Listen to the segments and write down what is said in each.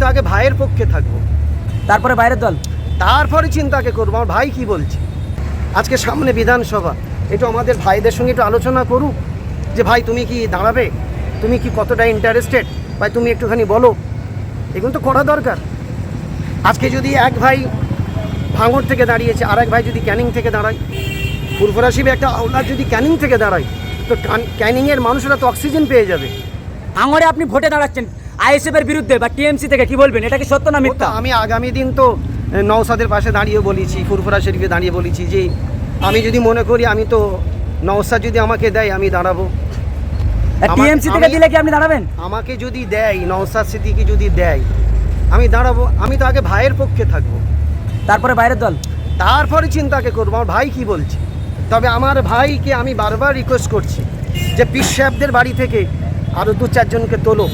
তো আগে ভাইয়ের পক্ষে থাকব। তারপরে বাইরের দল? তারপরে চিন্তাকে করব আমার ভাই কি বলছে? আজকে সামনে বিধানসভা একটু আমাদের ভাইদের সঙ্গে একটু আলোচনা করুক। যে ভাই তুমি কি দাঁড়াবে? তুমি কি কতটা ইন্টারেস্টেড ভাই তুমি একটুখানি বলো। এগুলো তো করা দরকার। আজকে যদি এক ভাই ভাঙড় থেকে দাঁড়িয়েছে আর এক ভাই যদি ক্যানিং থেকে দাঁড়ায়। ফুরফুরা শিবে একটা আওলাদ যদি ক্যানিং থেকে দাঁড়ায় তো ক্যানিংয়ের মানুষরা তো অক্সিজেন পেয়ে যাবে। ভাঙড়ে আপনি ভোটে দাঁড়াচ্ছেন। আইএসএফ এর বিরুদ্ধে বা টিএমসি থেকে কি বলবেন? এটা কি সত্য না মিথ্যা? আমি আগামী দিন তো নওসাদের পাশে দাঁড়িয়ে বলেছি ফুরফুরা শরীফে দাঁড়িয়ে বলেছি যে আমি যদি মনে করি আমি তো নওসাদ যদি আমাকে দেয় আমি দাঁড়াবো। টিএমসি থেকে দিলে কি আপনি দাঁড়াবেন? আমাকে যদি দেয় নওসাদ সিদ্দিকি যদি দেয় আমি দাঁড়াবো আমি তো আগে ভাইয়ের পক্ষে থাকব। তারপরে বাইরের দল? তারপরে চিন্তাকে করব আমার ভাই কি বলছে? তবে আমার ভাইকে আমি বারবার রিকোয়েস্ট করছি যে সাহেবদের বাড়ি থেকে আরও দু চারজনকে তোলো।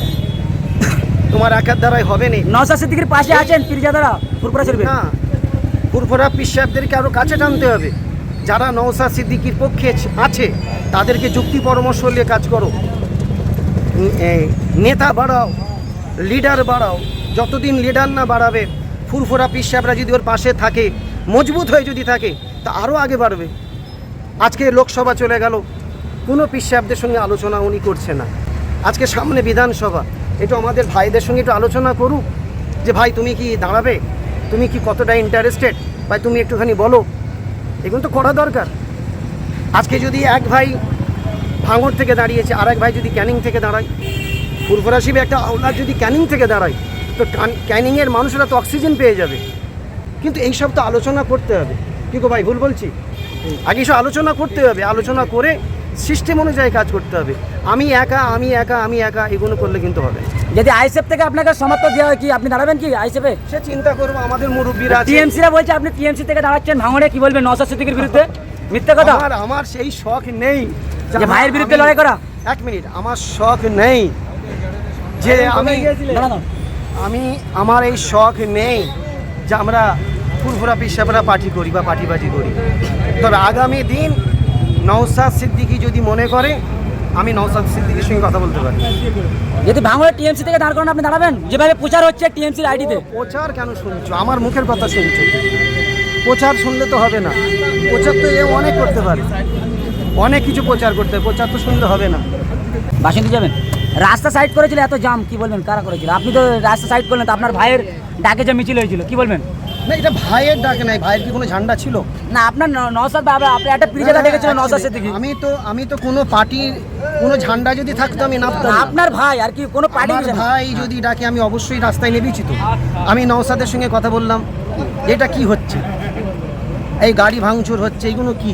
তোমার একার দ্বারাই হবে না? নওসাদ সিদ্দিকির পাশে আছেন পীরজাদারা ফুরপুরা শরীফে না ফুরফুরা পীর সাহেবদেরকে আরও কাছে টানতে হবে। যারা নওসাদ সিদ্দিকির পক্ষে আছে তাদেরকে যুক্তি পরামর্শ নিয়ে কাজ করো। নেতা বাড়াও লিডার বাড়াও যতদিন লিডার না বাড়াবে ফুরফুরা পীর সাহেবরা যদি ওর পাশে থাকে মজবুত হয়ে যদি থাকে তা আরও আগে বাড়বে। আজকে লোকসভা চলে গেল কোনো পীর সাহেবদের সঙ্গে আলোচনা উনি করছে না। আজকে সামনে বিধানসভা একটু আমাদের ভাইদের সঙ্গে একটু আলোচনা করুক যে ভাই, তুমি কি দাঁড়াবে? তুমি কি কতটা ইন্টারেস্টেড ভাই, তুমি একটুখানি বলো। এগুলো তো করা দরকার। আজকে যদি এক ভাই ভাঙড় থেকে দাঁড়িয়েছে, আর এক ভাই যদি ক্যানিং থেকে দাঁড়ায় ফুরফুরা শিবে একটা আওলাদ যদি ক্যানিং থেকে দাঁড়ায়, তো ক্যানিংয়ের মানুষরা তো অক্সিজেন পেয়ে যাবে। কিন্তু এইসব তো আলোচনা করতে হবে। কি গো ভাই, ভুল বলছি? আগে সব আলোচনা করতে হবে। আলোচনা করে সিস্টেম অনুযায়ী কাজ করতে হবে। আমি একা আমি একা আমি একা এগুলো করলে কিন্তু হবে। যদি আইএসএফ থেকে আপনাকে সমর্থন দেওয়া হয় কি আপনি দাঁড়াবেন কি আইএসএফে? সে চিন্তা করব আমাদের মুরব্বীরা টিএমসিরা বলছে আপনি টিএমসি থেকে দাঁড়াচ্ছেন ভাঙড়ে কি বলবেন নওসাদ সিদ্দিকির বিরুদ্ধে? মিথ্যা কথা। আর আমার সেই শখ নেই। যে ভাইয়ের বিরুদ্ধে লড়াই করা। এক মিনিট আমার শখ নেই যে আমি। আমি আমার এই শখ নেই যে আমরা ফুরফুরা পিসাবরা পার্টি করি বা পার্টি পার্টিবাজি করি। তবে আগামী দিন নওসাদ সিদ্দিকি যদি মনে করে আমি নওসাদ সিদ্দিকির সঙ্গে কথা বলতে পারি। যদি ভাঙড়ে টিএমসি থেকে দাঁড় করান আপনি দাঁড়াবেন যেভাবে প্রচার হচ্ছে টিএমসির আইডিতে। প্রচার কেন শুনছো? আমার মুখের কথা শুনছো? প্রচার শুনলে তো হবে না। প্রচার তো এ অনেক করতে পারে। অনেক কিছু প্রচার করতে প্রচার তো শুনলে হবে না। বাসন্তী যাবেন? রাস্তা সাইড করেছিল এত জাম কি বলবেন কারা করেছিল? আপনি তো রাস্তা সাইড করলেন তো আপনার ভাইয়ের ডাকে যে মিছিল হয়েছিল কি বলবেন? না এটা ভাইয়ের ডাক নাই ভাইয়ের কি কোনো ঝান্ডা ছিল? না আপনার ন- নওসাদ বাবা আপনি একটা পিরিজাদা ডেকেছিল নওসাদ সিদ্দিকি? আমি তো আমি তো কোনো পার্টির কোনো ঝান্ডা যদি থাকতো আমি নামতাম না। আপনার ভাই আর কি কোনো পার্টি ভাই যদি ডাকে আমি অবশ্যই রাস্তায় নেবেছি তো। আমি নওসাদের সঙ্গে কথা বললাম এটা কি হচ্ছে? এই গাড়ি ভাঙচুর হচ্ছে এইগুলো কি?